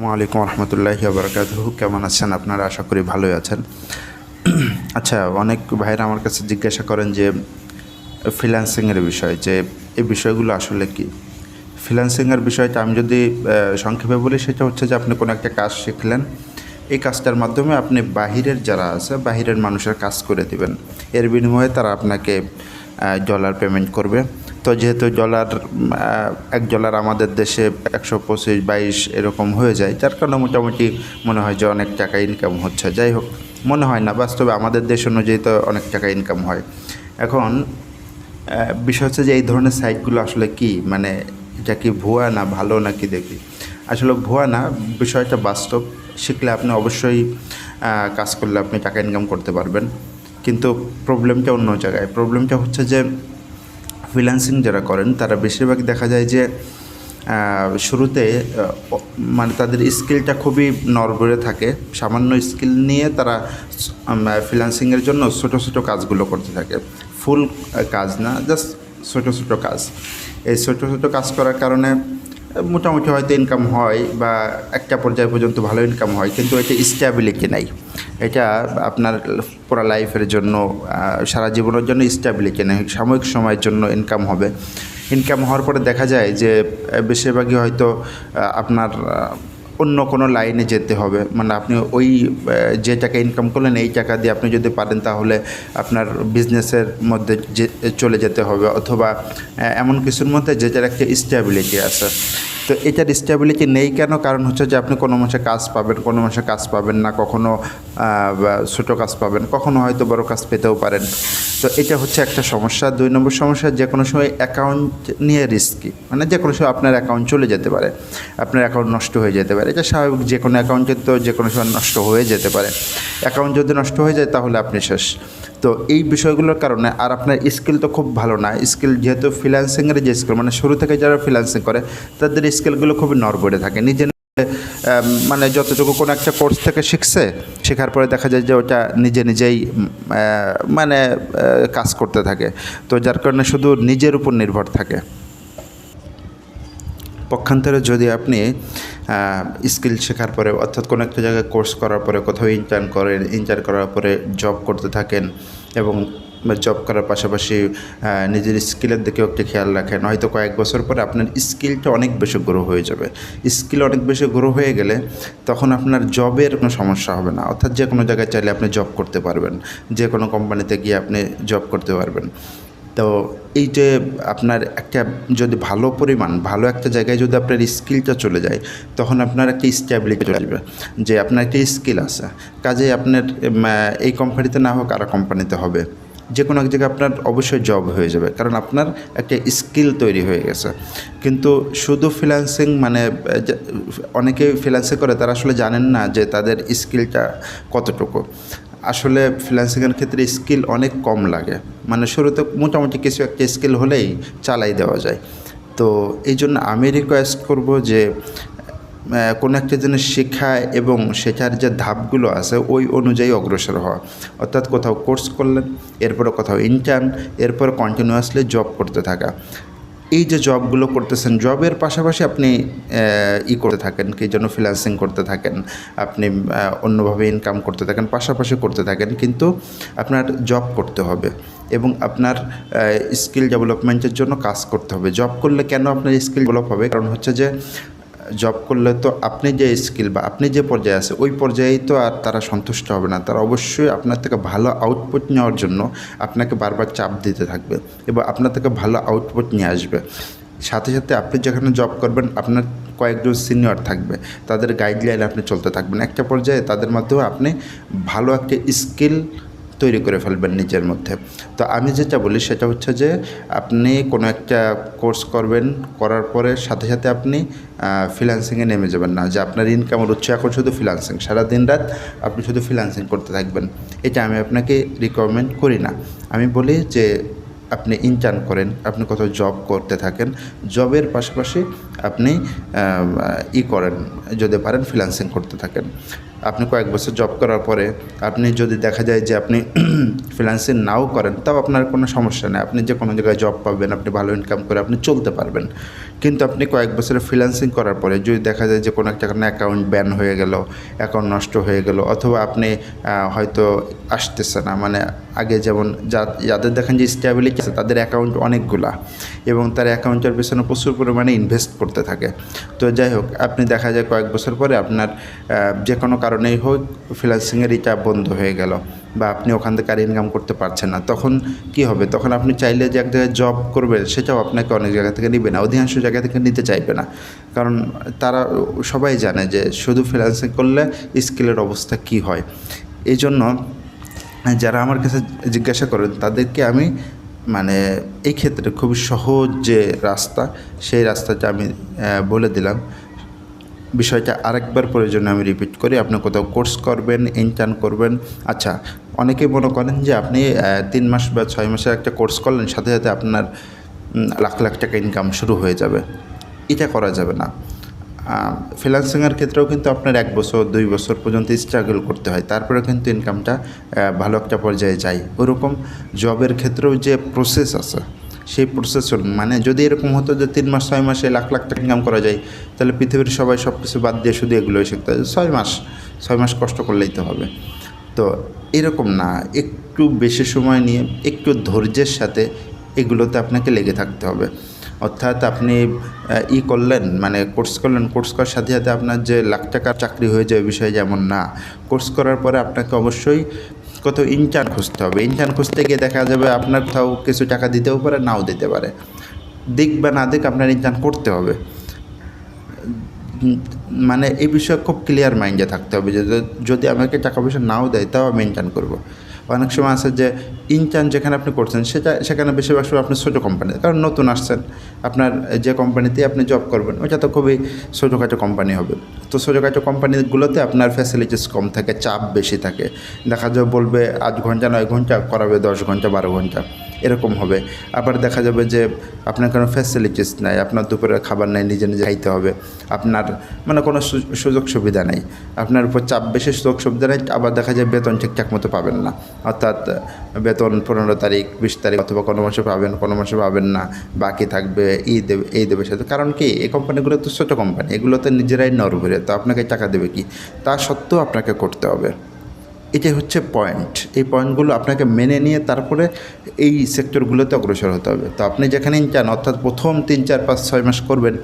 আসসালামু আলাইকুম রহমতুল্লাহি বারকাত কেমন আছেন আপনারা? আশা করি ভালোই আছেন। আচ্ছা অনেক ভাইরা আমার কাছে জিজ্ঞাসা করেন যে ফ্রিল্যান্সিংয়ের বিষয়, যে এই বিষয়গুলো আসলে কি? ফ্রিল্যান্সিংয়ের বিষয়টা আমি যদি সংক্ষেপে বলি, সেটা হচ্ছে যে আপনি কোনো একটা কাজ শিখলেন, এই কাজটার মাধ্যমে আপনি বাহিরের যারা আছে, বাহিরের মানুষের কাজ করে দিবেন। এর বিনিময়ে তারা আপনাকে ডলার পেমেন্ট করবে। তো যেহেতু ডলার এক ডলার আমাদের দেশে একশো পঁচিশ, বাইশ এরকম হয়ে যায়, যার কারণে মোটামুটি মনে হয় যে অনেক টাকা ইনকাম হচ্ছে। যাই হোক, মনে হয় না, বাস্তবে আমাদের দেশ অনুযায়ী তো অনেক টাকা ইনকাম হয়। এখন বিষয় হচ্ছে যে এই ধরনের সাইটগুলো আসলে কি? মানে এটা কি ভুয়া না ভালো নাকি দেখি? আসলে ভুয়া না, বিষয়টা বাস্তব। শিখলে আপনি অবশ্যই কাজ করলে আপনি টাকা ইনকাম করতে পারবেন। কিন্তু প্রবলেমটা অন্য জায়গায়। প্রবলেমটা হচ্ছে যে ফ্রিল্যান্সিং যারা করেন, তারা বেশিরভাগ দেখা যায় যে শুরুতে মানে তাদের স্কিলটা খুবই নরবরে থাকে। সামান্য স্কিল নিয়ে তারা ফ্রিল্যান্সিংয়ের জন্য ছোটো ছোটো কাজগুলো করতে থাকে। ফুল কাজ না জাস্ট ছোটো ছোটো কাজ। এই ছোটো ছোটো কাজ করার কারণে মোটামুটি হয়তো ইনকাম হয় বা একটা পর্যায় পর্যন্ত ভালো ইনকাম হয়, কিন্তু এটা স্ট্যাবিলিটি নাই। এটা আপনার পুরো লাইফের জন্য সারা জীবনের জন্য স্ট্যাবিলিটি নেই, সাময়িক সময়ের জন্য ইনকাম হবে। ইনকাম হওয়ার পরে দেখা যায় যে বেশিরভাগই হয়তো আপনার অন্য কোনো লাইনে যেতে হবে। মানে আপনি ওই যে টাকা ইনকাম করলেন, এই টাকা দিয়ে আপনি যদি পারেন, তাহলে আপনার বিজনেসের মধ্যে যে, চলে যেতে হবে। অথবা এমন কিছুর মধ্যে যেটার একটা স্টেবিলিটি আছে। তো এটার স্টেবিলিটি নেই কেন? কারণ হচ্ছে যে আপনি কোনো মাসে কাজ পাবেন, কোনো মাসে কাজ পাবেন না, কখনো ছোটো কাজ পাবেন, কখনো হয়তো বড় কাজ পেতেও পারেন। তো এটা হচ্ছে একটা সমস্যা। দুই নম্বর সমস্যা যে কোনো সময় অ্যাকাউন্ট নিয়ে রিস্কি মানে যে কোনো সময় আপনার অ্যাকাউন্ট চলে যেতে পারে, আপনার অ্যাকাউন্ট নষ্ট হয়ে যেতে পারে। এটা স্বাভাবিক যে কোনো অ্যাকাউন্টে তো যে কোনো সময় নষ্ট হয়ে যেতে পারে। অ্যাকাউন্ট যদি নষ্ট হয়ে যায় তাহলে আপনি শেষ। তো এই বিষয়গুলোর কারণে আর আপনার স্কিল তো খুব ভালো না। স্কিল যেহেতু ফ্রিল্যান্সিংয়ের যে স্কিল মানে শুরু থেকে যারা ফ্রিল্যান্সিং করে তাদের স্কিলগুলো খুবই নরবরে থাকে। নিজে আম, মানে যতটুকু কোনো একটা কোর্স থেকে শিখছে শেখার পরে দেখা যায় যে ওটা নিজে নিজেই মানে কাজ করতে থাকে। তো যার কারণে শুধু নিজের উপর নির্ভর থাকে। পক্ষান্তরে যদি আপনি স্কিল শেখার পরে অর্থাৎ কোনো একটা জায়গায় কোর্স করার পরে কোথাও ইন্টার্ন করেন ইন্টার্ন করার পরে জব করতে থাকেন এবং জব করার পাশাপাশি নিজের স্কিলের দিকেও একটি খেয়াল রাখেন, হয়তো কয়েক বছর পরে আপনার স্কিলটা অনেক বেশি গ্রো হয়ে যাবে। স্কিল অনেক বেশি গ্রো হয়ে গেলে তখন আপনার জবের কোনো সমস্যা হবে না। অর্থাৎ যে কোনো জায়গায় চাইলে আপনি জব করতে পারবেন, যে কোনো কোম্পানিতে গিয়ে আপনি জব করতে পারবেন। তো এই যে আপনার একটা যদি ভালো পরিমাণ, ভালো একটা জায়গায় যদি আপনার স্কিলটা চলে যায়, তখন আপনার একটা স্ট্যাবিলিটি চলে আসবে। যে আপনার একটা স্কিল আছে কাজেই আপনার এই কোম্পানিতে না হোক আর কোম্পানিতে হবে। যে কোনো এক জায়গায় আপনার অবশ্যই জব হয়ে যাবে, কারণ আপনার একটা স্কিল তৈরি হয়ে গেছে। কিন্তু শুধু ফ্রিল্যান্সিং মানে অনেকে ফ্রিল্যান্সিং করে, তারা আসলে জানেন না যে তাদের স্কিলটা কতটুকু। আসলে ফ্রিল্যান্সিংয়ের ক্ষেত্রে স্কিল অনেক কম লাগে। মানে শুরুতে মোটামুটি কিছু একটা স্কিল হলেই চালাই দেওয়া যায়। তো এই জন্য আমি রিকোয়েস্ট করব যে কোনো একটা জিনিস শেখা এবং শেখার যে ধাপগুলো আছে, ওই অনুযায়ী অগ্রসর হওয়া। অর্থাৎ কোথাও কোর্স করলেন, এরপরে কোথাও ইন্টার্ন এরপর কন্টিনিউয়াসলি জব করতে থাকা। এই যে জবগুলো করতেছেন, জবের পাশাপাশি আপনি ই করতে থাকেন, কি জন্য ফ্রিলান্সিং করতে থাকেন, আপনি অন্যভাবে ইনকাম করতে থাকেন, পাশাপাশি করতে থাকেন, কিন্তু আপনার জব করতে হবে এবং আপনার স্কিল ডেভেলপমেন্টের জন্য কাজ করতে হবে। জব করলে কেন আপনার স্কিল ডেভেলপ হবে? কারণ হচ্ছে যে জব করলে তো আপনি যে স্কিল বা আপনি যে পর্যায়ে আছে, ওই পর্যায়েই তো আর তারা সন্তুষ্ট হবে না। তারা অবশ্যই আপনার থেকে ভালো আউটপুট নেওয়ার জন্য আপনাকে বারবার চাপ দিতে থাকবে এবং আপনার থেকে ভালো আউটপুট নিয়ে আসবে। সাথে সাথে আপনি যেখানে জব করবেন, আপনার কয়েকজন সিনিয়র থাকবে। তাদের গাইডলাইন আপনি চলতে থাকবেন। একটা পর্যায়ে তাদের মাধ্যমে আপনি ভালো একটা স্কিল তৈরি করে ফেলবেন নিজের মধ্যে। তো আমি যেটা বলি সেটা হচ্ছে যে, আপনি কোনো একটা কোর্স করবেন, করার পরে সাথে সাথে আপনি ফ্রিল্যান্সিংয়ে নেমে যাবেন না। যে আপনার ইনকামের উৎস এখন শুধু ফ্রিল্যান্সিং সারা দিন রাত আপনি শুধু ফ্রিল্যান্সিং করতে থাকবেন। এটা আমি আপনাকে রিকমেন্ড করি না। আমি বলি যে, আপনি ইন্টার্ন করেন, আপনি কোথাও জব করতে থাকেন জবের পাশাপাশি আপনি ই করেন। যদি পারেন ফ্রিল্যান্সিং করতে থাকেন। আপনি কয়েক বছর জব করার পরে আপনি যদি দেখা যায় যে আপনি ফ্রিল্যান্সিং নাও করেন, তাও আপনার কোনো সমস্যা নেই। আপনি যে কোনো জায়গায় জব পাবেন, আপনি ভালো ইনকাম করে আপনি চলতে পারবেন। কিন্তু আপনি কয়েক বছরের ফ্রিল্যান্সিং করার পরে যদি দেখা যায় যে কোনো একটা কারণে অ্যাকাউন্ট ব্যান হয়ে গেল অ্যাকাউন্ট নষ্ট হয়ে গেল, অথবা আপনি হয়তো আসতেছে না মানে আগে যেমন যাদের দেখেন যে স্ট্যাবিলিটি আছে, তাদের অ্যাকাউন্ট অনেকগুলা এবং তার অ্যাকাউন্টের পেছনে প্রচুর পরিমাণে ইনভেস্ট করতে থাকে। তো যাই হোক, আপনি দেখা যায় কয়েক বছর পরে আপনার যে কোনো কারণেই হোক ফ্রিল্যান্সিংয়ের এটা বন্ধ হয়ে গেল বা আপনি ওখান থেকে আর ইনকাম করতে পারছেন না। তখন কি হবে? তখন আপনি চাইলে যে এক জায়গায় জব করবেন, সেটাও আপনাকে অনেক জায়গা থেকে নেবে না, অধিকাংশ জায়গা থেকে নিতে চাইবে না। কারণ তারা সবাই জানে যে শুধু ফ্রিল্যান্সিং করলে স্কিলের অবস্থা কি হয়। এই জন্য যারা আমার কাছে জিজ্ঞাসা করেন, তাদেরকে আমি মানে এই ক্ষেত্রে খুবই সহজ যে রাস্তা, সেই রাস্তাটা আমি বলে দিলাম। বিষয়টা আরেকবার প্রয়োজনে আমি রিপিট করি, আপনি কোথাও কোর্স করবেন ইন্টার্ন করবেন আচ্ছা অনেকেই মনে করেন যে আপনি তিন মাস বা ছয় মাসের একটা কোর্স করলেন, সাথে সাথে আপনার লাখ লাখ টাকা ইনকাম শুরু হয়ে যাবে। এটা করা যাবে না। ফ্রিল্যান্সিংয়ের ক্ষেত্রেও কিন্তু আপনার এক বছর, দুই বছর পর্যন্ত স্ট্রাগল করতে হয়। তারপরে কিন্তু ইনকামটা ভালো একটা পর্যায়ে যায়। ওরকম জবের ক্ষেত্রেও যে প্রসেস আছে সেই প্রসেস মানে যদি এরকম হতো যে তিন মাস, ছয় মাসে লাখ লাখ টাকা ইনকাম করা যায়, তাহলে পৃথিবীর সবাই সব কিছু বাদ দিয়ে শুধু এগুলোই শিখতে হয় ছয় মাস ছয় মাস কষ্ট করলেই তো হবে। তো এরকম না, একটু বেশি সময় নিয়ে, একটু ধৈর্যের সাথে এগুলোতে আপনাকে লেগে থাকতে হবে। অর্থাৎ আপনি ই করলেন মানে কোর্স করলেন কোর্স করার সাথে সাথে আপনার যে লাখ টাকার চাকরি হয়ে যাবে বিষয় যেমন না কোর্স করার পরে আপনাকে অবশ্যই কোথাও ইন্টার্ন খুঁজতে হবে। ইন্টার্ন খুঁজতে গিয়ে দেখা যাবে আপনার কোথাও কিছু টাকা দিতেও পারে, নাও দিতে পারে। দিক বা না দিক আপনার ইন্টার্ন করতে হবে। মানে এই বিষয়ে খুব ক্লিয়ার মাইন্ডে থাকতে হবে যে যদি আমাকে টাকা পয়সা নাও দেয়, তাও আমি ইন্টার্ন করব। অনেক সময় আছে যে ইন্টার্ন যেখানে আপনি করছেন, সেটা সেখানে বেশিরভাগ সময় আপনি ছোটো কোম্পানি কারণ নতুন আসছেন। আপনার যে কোম্পানিতে আপনি জব করবেন, ওইটা তো খুবই ছোটোখাটো কোম্পানি হবে। তো ছোটোখাটো কোম্পানিগুলোতে আপনার ফ্যাসিলিটিস কম থাকে, চাপ বেশি থাকে। দেখা যাবে বলবে আধ ঘণ্টা, নয় ঘণ্টা, করাবে দশ ঘণ্টা, বারো ঘণ্টা। এরকম হবে। আবার দেখা যাবে যে আপনার কোনো ফ্যাসিলিটিস নাই, আপনার দুপুরের খাবার নাই, নিজে নিজে খাইতে হবে। আপনার মানে কোনো সুযোগ সুবিধা নেই। আপনার উপর চাপ বেশি, সুযোগ সুবিধা নেই, আবার দেখা যায় বেতন ঠিকঠাক মতো পাবেন না। অর্থাৎ বেতন পনেরো তারিখ, বিশ তারিখ অথবা কোনো মাসে পাবেন, কোনো মাসে পাবেন না। বাকি থাকবে এই দেবে এই দেবে সাথে। কারণ কি? এই কোম্পানিগুলো তো ছোটো কোম্পানি এগুলোতে নিজেরাই নরভরে তো আপনাকে টাকা দেবে কি? তা সত্ত্বেও আপনাকে করতে হবে। এটাই হচ্ছে পয়েন্ট এই পয়েন্টগুলো আপনাকে মেনে নিয়ে তারপরে এই সেক্টরগুলোতে অগ্রসর হতে হবে। তো আপনি যেখানে চান অর্থাৎ প্রথম তিন, চার, পাঁচ, ছয় মাস করবেন,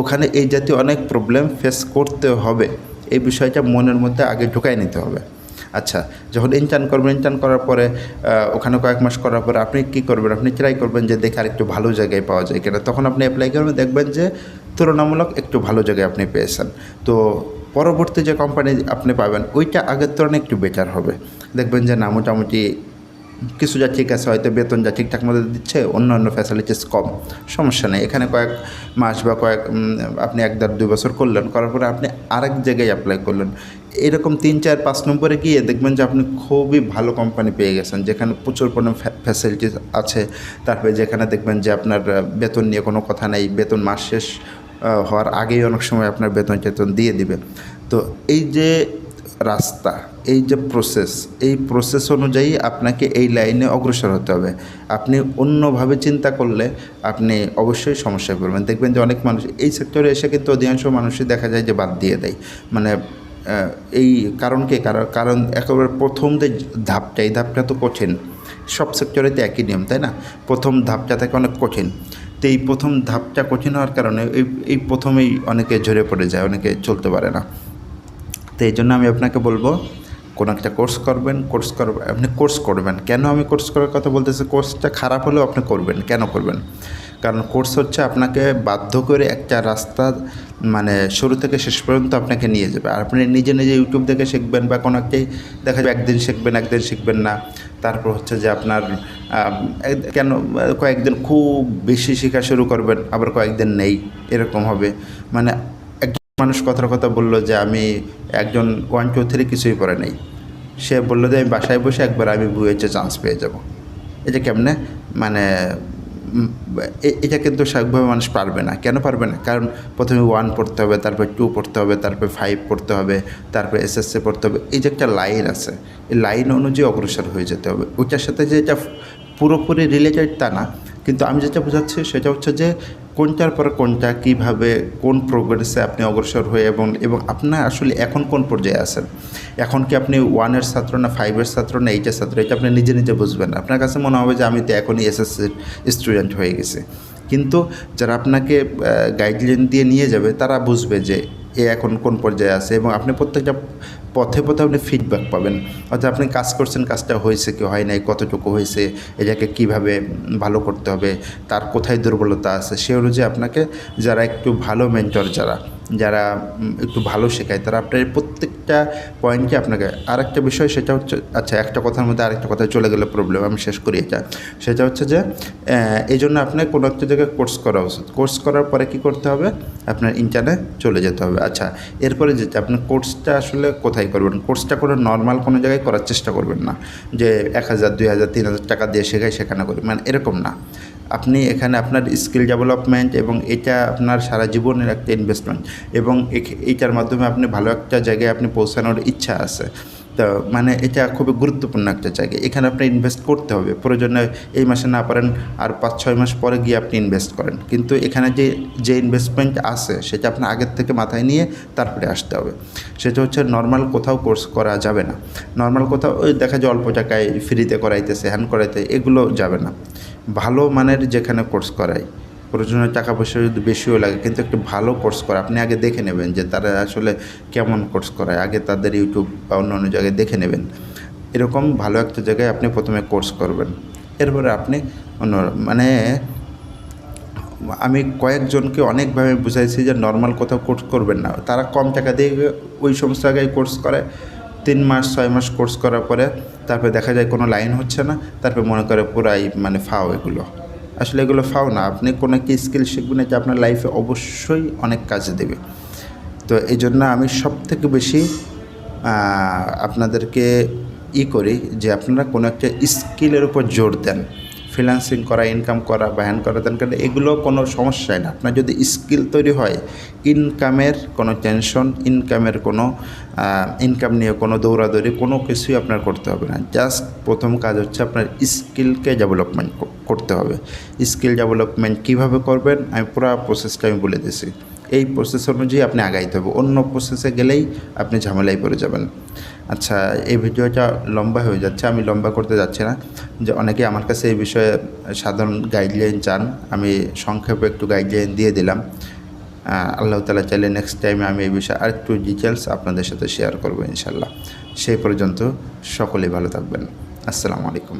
ওখানে এই জাতীয় অনেক প্রবলেম ফেস করতে হবে। এই বিষয়টা মনের মধ্যে আগে ঢুকাই নিতে হবে। আচ্ছা যখন ইন্টার্ন করবেন ইন্টার্ন করার পরে ওখানে কয়েক মাস করার পরে আপনি কী করবেন? আপনি ট্রাই করবেন যে দেখে আরেকটু ভালো জায়গায় পাওয়া যায় কিনা। তখন আপনি অ্যাপ্লাই করবেন, দেখবেন যে তুলনামূলক একটু ভালো জায়গায় আপনি পেয়েছেন। তো পরবর্তী যে কোম্পানি আপনি পাবেন, ওইটা আগের তুলনায় একটু বেটার হবে। দেখবেন যে না, মোটামুটি কিছু যা ঠিক আছে, হয়তো বেতন যা ঠিকঠাক মতো দিচ্ছে, অন্য অন্য ফ্যাসিলিটিস কম। সমস্যা নেই। এখানে কয়েক মাস বা কয়েক আপনি এক দেড় দুই বছর করলেন, করার পরে আপনি আরেক জায়গায় অ্যাপ্লাই করলেন। এরকম তিন, চার, পাঁচ নম্বরে গিয়ে দেখবেন যে আপনি খুবই ভালো কোম্পানি পেয়ে গেছেন, যেখানে প্রচুর পরিমাণ ফ্যাসিলিটিস আছে। তারপরে যেখানে দেখবেন যে আপনার বেতন নিয়ে কোনো কথা নেই, বেতন মাস শেষ হওয়ার আগেই অনেক সময় আপনার বেতন টেতন দিয়ে দিবে তো এই যে রাস্তা, এই যে প্রসেস এই প্রসেস অনুযায়ী আপনাকে এই লাইনে অগ্রসর হতে হবে। আপনি অন্যভাবে চিন্তা করলে আপনি অবশ্যই সমস্যায় পড়বেন। দেখবেন যে অনেক মানুষ, এই সেক্টরে এসে কিন্তু অধিকাংশ মানুষই দেখা যায় যে বাদ দিয়ে দেয়। মানে এই কারণকে কারণ কারণ একেবারে প্রথম যে ধাপটা, এই ধাপটা তো কঠিন। সব সেক্টরেতে একই নিয়ম, তাই না? প্রথম ধাপটা থাকে অনেক কঠিন। তো এই প্রথম ধাপটা কঠিন হওয়ার কারণে এই এই প্রথমেই অনেকে ঝরে পড়ে যায়, অনেকে চলতে পারে না। তো এই জন্য আমি আপনাকে বলব, কোনো একটা কোর্স করবেন কোর্স করবেন আপনি কোর্স করবেন। কেন আমি কোর্স করার কথা বলতেছি? কোর্সটা খারাপ হলেও আপনি করবেন। কেন করবেন? কারণ কোর্স হচ্ছে আপনাকে বাধ্য করে একটা রাস্তা মানে শুরু থেকে শেষ পর্যন্ত আপনাকে নিয়ে যাবে। আর আপনি নিজে নিজে ইউটিউব দেখে শিখবেন বা কোনো একটাই দেখা যাবে একদিন শিখবেন একদিন শিখবেন না। তারপর হচ্ছে যে আপনার কেন কয়েকদিন খুব বেশি শেখা শুরু করবেন, আবার কয়েকদিন নেই। এরকম হবে। মানে একজন মানুষ কথার কথা বলল যে, আমি একজন ওয়ান টু থ্রি কিছুই পড়ে নেই। সে বলল যে, আমি বাসায় বসে একবার আমি বুয়েছে চান্স পেয়ে যাব। এটা কেমনে? মানে এটা কিন্তু স্বাভাবিকভাবে মানুষ পারবে না। কেন পারবে না? কারণ প্রথমে ওয়ান পড়তে হবে, তারপর টু পড়তে হবে, তারপর ফাইভ পড়তে হবে, তারপর এসএসসি পড়তে হবে। এই যে একটা লাইন আছে, এই লাইন অনুযায়ী অগ্রসর হয়ে যেতে হবে। ওইটার সাথে যে এটা পুরোপুরি রিলেটেড তা না। কিন্তু আমি যেটা বোঝাচ্ছি, সেটা হচ্ছে যে কোনটার পর কোনটা, কীভাবে, কোন প্রোগ্রেসে আপনি অগ্রসর হয়ে এবং এবং আপনার আসলে এখন কোন পর্যায়ে আছেন? এখন কি আপনি ওয়ানের ছাত্র না ফাইভের ছাত্র না এইটের ছাত্র? এটা আপনি নিজে নিজে বুঝবেন। আপনার কাছে মনে হবে যে আমি তো এখনই এসএসসির স্টুডেন্ট হয়ে গেছি। কিন্তু যারা আপনাকে গাইডলাইন দিয়ে নিয়ে যাবে, তারা বুঝবে যে এ এখন কোন পর্যায়ে আছে এবং আপনি প্রত্যেকটা পথে পথে আপনি ফিডব্যাক পাবেন। অর্থাৎ আপনি কাজ করছেন, কাজটা হয়েছে কি হয় নাই, কতটুকু হয়েছে, এটাকে কীভাবে ভালো করতে হবে, তার কোথায় দুর্বলতা আছে, সে অনুযায়ী আপনাকে যারা একটু ভালো মেন্টর যারা যারা একটু ভালো শেখায়, তারা আপনার প্রত্যেকটা পয়েন্টে আপনাকে আর একটা বিষয়, সেটা হচ্ছে আচ্ছা একটা কথার মধ্যে আরেকটা কথা চলে গেলে প্রবলেম আমি শেষ করি এটা। সেটা হচ্ছে যে এই জন্য আপনার কোনো একটা জায়গায় কোর্স করা উচিত। কোর্স করার পরে কি করতে হবে? আপনার ইন্টারনে চলে যেতে হবে। আচ্ছা এরপরে যেটা আপনি কোর্সটা আসলে কোথায় করবেন? কোর্সটা করে নর্মাল কোনো জায়গায় করার চেষ্টা করবেন না। যে, এক হাজার, দুই হাজার, তিন হাজার টাকা দিয়ে শেখাই সেখানে করি। মানে এরকম না। আপনি এখানে আপনার স্কিল ডেভেলপমেন্ট এবং এটা আপনার সারা জীবনের একটা ইনভেস্টমেন্ট এবং এইটার মাধ্যমে আপনি ভালো একটা জায়গায় আপনি পৌঁছানোর ইচ্ছা আছে। তো মানে এটা খুবই গুরুত্বপূর্ণ একটা জায়গা। এখানে আপনি ইনভেস্ট করতে হবে। প্রয়োজনে এই মাসে না পারেন, আর পাঁচ, ছয় মাস পরে গিয়ে আপনি ইনভেস্ট করেন। কিন্তু এখানে যে যে ইনভেস্টমেন্ট আছে, সেটা আপনার আগের থেকে মাথায় নিয়ে তারপরে আসতে হবে। সেটা হচ্ছে নর্মাল কোথাও কোর্স করা যাবে না। নর্মাল কোথাও, ওই দেখা যায় অল্প টাকায় ফ্রিতে করাইতেছে হ্যান্ড করাইতে, এগুলো যাবে না। ভালো মানের যেখানে কোর্স করায় প্রয়োজনীয় টাকা পয়সা যদি বেশিও লাগে, কিন্তু একটু ভালো কোর্স করে। আপনি আগে দেখে নেবেন যে তারা আসলে কেমন কোর্স করায়। আগে তাদের ইউটিউব বা অন্য অন্য জায়গায় দেখে নেবেন। এরকম ভালো একটা জায়গায় আপনি প্রথমে কোর্স করবেন। এরপরে আপনি অন্য মানে আমি কয়েকজনকে অনেকভাবে বুঝাইছি যে নর্মাল কোথাও কোর্স করবেন না। তারা কম টাকা দিয়ে ওই সমস্ত জায়গায় কোর্স করে। তিন মাস, ছয় মাস কোর্স করার পরে তারপরে দেখা যায় কোনো লাইন হচ্ছে না। তারপরে মনে করে পুরাই মানে ফাও এগুলো। আসলে এগুলো ফাও না। আপনি কোনো একটি স্কিল শিখবেন, এটা আপনার লাইফে অবশ্যই অনেক কাজে দেবে। তো এই জন্য আমি সবথেকে বেশি আপনাদেরকে ই করি যে আপনারা কোনো একটা স্কিলের উপর জোর দেন। ফ্রিল্যান্সিং করা ইনকাম করা বা হ্যান করা তেন করা এগুলো কোনো সমস্যাই না। আপনার যদি স্কিল তৈরি হয় ইনকামের কোনো টেনশন ইনকামের কোনো ইনকাম নিয়ে কোনো দৌড়াদৌড়ি, কোনো কিছুই আপনার করতে হবে না। জাস্ট প্রথম কাজ হচ্ছে আপনার স্কিলকে ডেভেলপমেন্ট করতে হবে। স্কিল ডেভেলপমেন্ট কীভাবে করবেন, আমি পুরো প্রসেসটা আমি বলে দিয়েছি এই প্রসেস অনুযায়ী আপনি আগাইতে হবে অন্য প্রসেসে গেলেই আপনি ঝামেলায় পড়ে যাবেন। আচ্ছা এই ভিডিওটা লম্বা হয়ে যাচ্ছে, আমি লম্বা করতে যাচ্ছি না। যে অনেকে আমার কাছে এই বিষয়ে সাধারণ গাইডলাইন চান, আমি সংক্ষেপে একটু গাইডলাইন দিয়ে দিলাম। আল্লাহ তালা চাইলে নেক্সট টাইমে আমি এই বিষয়ে আরেকটু ডিটেলস আপনাদের সাথে শেয়ার করব ইনশাল্লাহ সেই পর্যন্ত সকলেই ভালো থাকবেন। আসসালামু আলাইকুম।